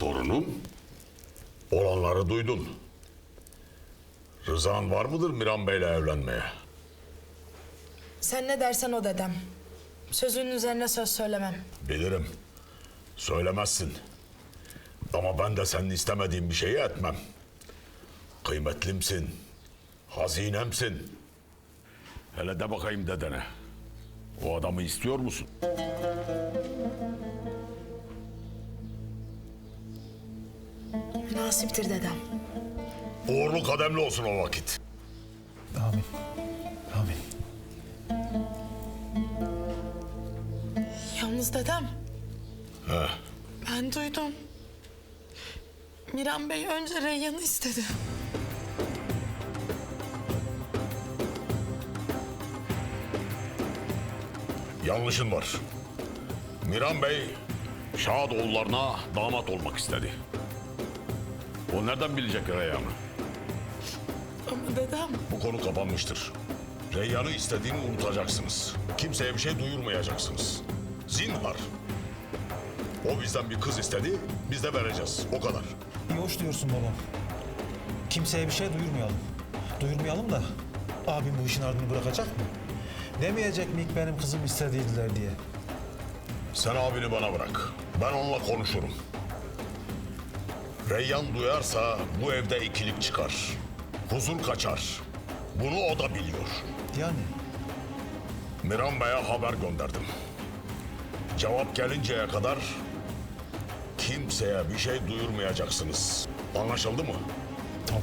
Torunum, olanları duydun. Rızan var mıdır Miran Bey'le evlenmeye? Sen ne dersen o dedem. Sözünün üzerine söz söylemem. Bilirim. Söylemezsin. Ama ben de senin istemediğin bir şeyi etmem. Kıymetlimsin. Hazinemsin. Hele de bakayım dedene. O adamı istiyor musun? Münasiptir dedem. Uğurlu kademli olsun o vakit. Amin. Amin. Yalnız dedem. Ben duydum. Miran Bey önce Reyyan'ı istedi. Yanlışın var. Miran Bey Şahadoğullarına damat olmak istedi. O nereden bilecek Reyhan'ı? Ama dedem Bu konu kapanmıştır. Reyyan'ı istediğini unutacaksınız. Kimseye bir şey duyurmayacaksınız. Zinhar. O bizden bir kız istedi, biz de vereceğiz. O kadar. İyi hoş diyorsun babam. Kimseye bir şey duyurmayalım. Duyurmayalım da abim bu işin ardını bırakacak mı? Demeyecek mi ilk benim kızım istediydiler diye. Sen abini bana bırak. Ben onunla konuşurum. Reyyan duyarsa bu evde ikilik çıkar. Huzur kaçar. Bunu o da biliyor. Yani Miran Bey'e haber gönderdim. Cevap gelinceye kadar kimseye bir şey duyurmayacaksınız. Anlaşıldı mı? tamam.